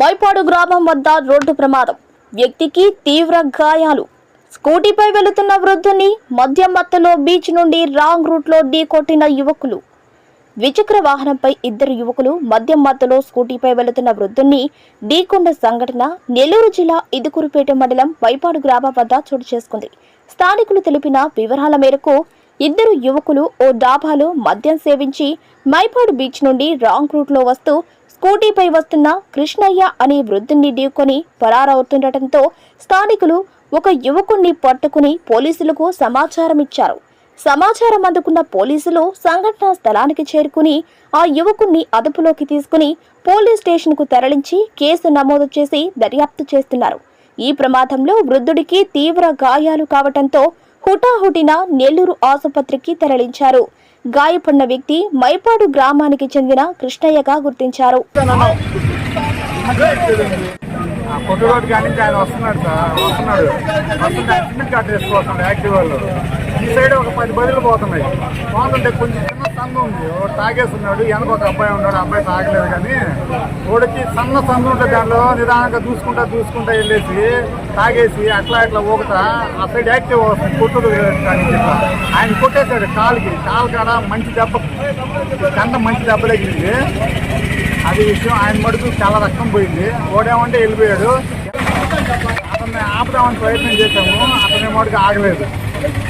మైపాడు గ్రామం వద్ద రోడ్డు ప్రమాదం. వ్యక్తికి తీవ్ర గాయాలు. స్కూటీపై వెళుతున్న వృద్ధుని మద్యం మత్తులో బీచ్ నుండి రాంగ్ రూట్లో ఢీకొట్టిన యువకులు. ద్విచక్ర వాహనంపై ఇద్దరు యువకులు మద్యం మత్తులో స్కూటీపై వెళుతున్న వృద్ధుణ్ణి ఢీకొండ సంఘటన నెల్లూరు జిల్లా ఇదుకురుపేట మండలం వైపాడు గ్రామం వద్ద చోటు చేసుకుంది. స్థానికులు తెలిపిన వివరాల మేరకు ఇద్దరు యువకులు ఓ డాబాలో మద్యం సేవించి మైపాడు బీచ్ నుండి రాంగ్ రూట్లో వస్తూ స్కూటీపై వస్తున్న కృష్ణయ్య అనే వృద్ధుణ్ణి ఢీకొని పరారవుతుండటంతో స్థానికులు ఒక యువకుణ్ణి పట్టుకుని పోలీసులకు సమాచారం ఇచ్చారు సమాచారం అందుకున్న పోలీసులు సంఘటనా స్థలానికి చేరుకుని ఆ యువకుణ్ణి అదుపులోకి తీసుకుని పోలీస్ స్టేషన్కు తరలించి కేసు నమోదు చేసి దర్యాప్తు చేస్తున్నారు. ఈ ప్రమాదంలో వృద్ధుడికి తీవ్ర గాయాలు కావటంతో హుటాహుటిన నెల్లూరు ఆసుపత్రికి తరలించారు. గాయపడిన వ్యక్తి మైపాడు గ్రామానికి చెందిన కృష్ణయ్యగా గుర్తించారు. కానీ ఆయన వస్తున్నాడు సార్ వస్తున్నాడు. వస్తుంటే కార్డు వేసుకోవస్తున్నాడు యాక్టివ్ వాళ్ళు. ఈ సైడ్ ఒక పది బదులు పోతున్నాయి. పోతుంటే కొంచెం సందు ఉంది. ఒకటి తాగేస్తున్నాడు వెనక ఒక అబ్బాయి ఉన్నాడు అబ్బాయి తాగలేదు కానీ వాడికి సన్న సందు ఉంటుంది దాంట్లో నిదానంగా చూసుకుంటా చూసుకుంటా వెళ్ళేసి తాగేసి అట్లా ఇట్లా ఊగుతా ఆ సైడ్ యాక్టివ్ అవుతుంది కొట్టుడు కానీ ఆయన కొట్టేశాడు కాలుకి. కాలు కాడ మంచి దెబ్బ కంట మంచి దెబ్బ తగిలింది. అది విషయం ఆయన మటుకు చాలా రక్తం పోయింది. ఓడేమంటే వెళ్ళిపోయాడు. అతన్ని ఆపుదామని ప్రయత్నం చేశాము. అతని మటుకు ఆగలేదు.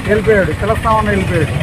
వెళ్ళిపోయాడు. పిలుస్తామని వెళ్ళిపోయాడు.